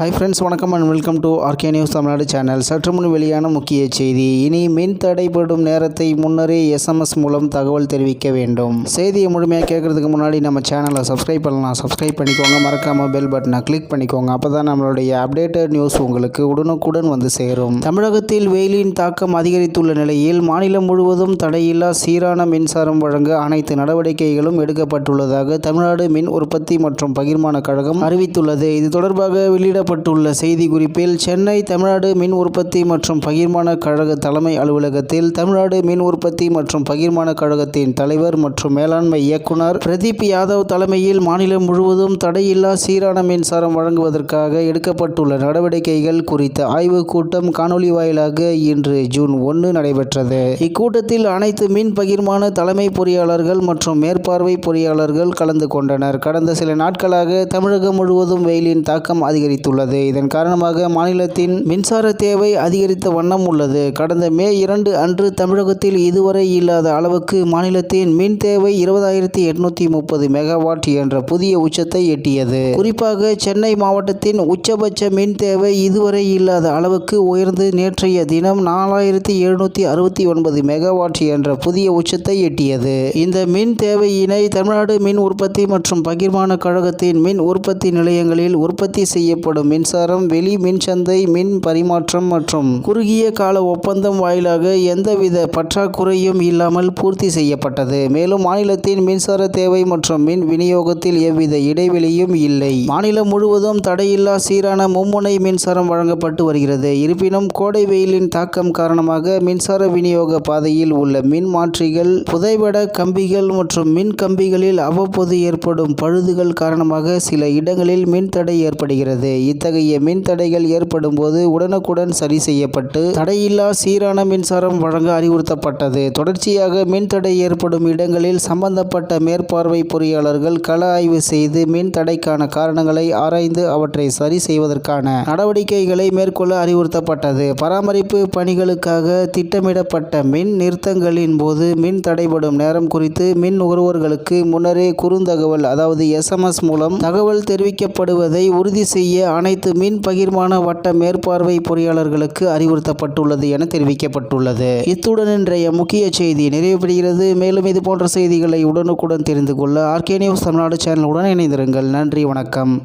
Hi friends வணக்கம் and welcome to RK news Tamil Nadu channel சற்று முன் வெளியான முக்கிய செய்தி. இனி மின் தடைப்படும் நேரத்தை முன்னரே எஸ்எம்எஸ் மூலம் தகவல் தெரிவிக்க வேண்டும். செய்தியை முழுமையாக கேட்குறதுக்கு முன்னாடி நம்ம சேனலை சப்ஸ்கிரைப் பண்ணலாம். சப்ஸ்கிரைப் பண்ணிக்கோங்க. மறக்காமல் பெல் பட்டனை கிளிக் பண்ணிக்கோங்க. அப்போ தான் நம்மளுடைய அப்டேட்டட் நியூஸ் உங்களுக்கு உடனுக்குடன் வந்து சேரும். தமிழகத்தில் வெயிலின் தாக்கம் அதிகரித்துள்ள நிலையில் மாநிலம் முழுவதும் தடையில்லா சீரான மின்சாரம் வழங்க அனைத்து நடவடிக்கைகளும் எடுக்கப்பட்டுள்ளதாக தமிழ்நாடு மின் உற்பத்தி மற்றும் பகிர்மான கழகம் அறிவித்துள்ளது. இது தொடர்பாக வெளியிட வெளியிடப்பட்டுள்ள செய்திக்குறிப்பில் சென்னை தமிழ்நாடு மின் உற்பத்தி மற்றும் பகிர்மான கழக தலைமை அலுவலகத்தில் தமிழ்நாடு மின் உற்பத்தி மற்றும் பகிர்மான கழகத்தின் தலைவர் மற்றும் மேலாண்மை இயக்குனர் பிரதீப் யாதவ் தலைமையில் மாநிலம் முழுவதும் தடையில்லா சீரான மின்சாரம் வழங்குவதற்காக எடுக்கப்பட்டுள்ள நடவடிக்கைகள் குறித்த ஆய்வுக் கூட்டம் காணொலி வாயிலாக இன்று ஜூன் ஒன்று நடைபெற்றது. இக்கூட்டத்தில் அனைத்து மின் பகிர்மான தலைமை பொறியாளர்கள் மற்றும் மேற்பார்வை பொறியாளர்கள் கலந்து கொண்டனர். கடந்த சில நாட்களாக தமிழகம் முழுவதும் வெயிலின் தாக்கம் அதிகரித்துள்ளது. இதன் காரணமாக மாநிலத்தின் மின்சார தேவை அதிகரித்த வண்ணம் உள்ளது. கடந்த மே இரண்டு அன்று தமிழகத்தில் இதுவரை இல்லாத அளவுக்கு மாநிலத்தின் மின் தேவை இருபதாயிரத்தி எட்நூத்தி முப்பது மெகாவாட் என்ற புதிய உச்சத்தை எட்டியது. குறிப்பாக சென்னை மாவட்டத்தின் உச்சபட்ச மின் தேவை இதுவரை இல்லாத அளவுக்கு உயர்ந்து நேற்றைய தினம் நாலாயிரத்தி எழுநூத்தி அறுபத்தி ஒன்பது மெகாவாட் என்ற புதிய உச்சத்தை எட்டியது. இந்த மின் தேவையினை தமிழ்நாடு மின் உற்பத்தி மற்றும் பகிர்மான கழகத்தின் மின் உற்பத்தி நிலையங்களில் உற்பத்தி செய்யப்படும் மின்சாரம் வெளி மின்சந்தை மின் பரிமாற்றம் மற்றும் குறுகிய கால ஒப்பந்தம் வாயிலாக எந்தவித பற்றாக்குறையும் இல்லாமல் பூர்த்தி செய்யப்பட்டது. மேலும் மாநிலத்தின் மின்சார தேவை மற்றும் மின் விநியோகத்தில் எவ்வித இடைவெளியும் இல்லை. மாநிலம் முழுவதும் தடையில்லா சீரான மும்முனை மின்சாரம் வழங்கப்பட்டு வருகிறது. இருப்பினும் கோடை வெயிலின் தாக்கம் காரணமாக மின்சார விநியோக பாதையில் உள்ள மின் மாற்றிகள் புதைவட கம்பிகள் மற்றும் மின் கம்பிகளில் அவ்வப்போது ஏற்படும் பழுதுகள் காரணமாக சில இடங்களில் மின் தடை ஏற்படுகிறது. இத்தகைய மின் தடைகள் ஏற்படும் போது உடனுக்குடன் சரி செய்யப்பட்டு தடையில்லா சீரான மின்சாரம் வழங்க அறிவுறுத்தப்பட்டது. தொடர்ச்சியாக மின் தடை ஏற்படும் இடங்களில் சம்பந்தப்பட்ட மேற்பார்வை பொறியாளர்கள் கள ஆய்வு செய்து மின் தடைக்கான காரணங்களை ஆராய்ந்து அவற்றை சரி செய்வதற்கான நடவடிக்கைகளை மேற்கொள்ள அறிவுறுத்தப்பட்டது. பராமரிப்பு பணிகளுக்காக திட்டமிடப்பட்ட மின் நிறுத்தங்களின் போது மின் தடைபடும் நேரம் குறித்து மின் நுகர்வோர்களுக்கு முன்னரே குறுந்தகவல் அதாவது எஸ்எம்எஸ் மூலம் தகவல் தெரிவிக்கப்படுவதை உறுதி செய்ய அனைத்து மின் பகிர்மான வட்ட மேற்பார்வை பொறியாளர்களுக்கு அறிவுறுத்தப்பட்டுள்ளது என தெரிவிக்கப்பட்டுள்ளது. இத்துடன் இன்றைய முக்கிய செய்தி நிறைவு பெறுகிறது மேலும் இது போன்ற செய்திகளை உடனுக்குடன் தெரிந்து கொள்ள ஆர்கே நியூஸ் தமிழ்நாடு சேனலுடன் இணைந்திருங்கள். நன்றி வணக்கம்.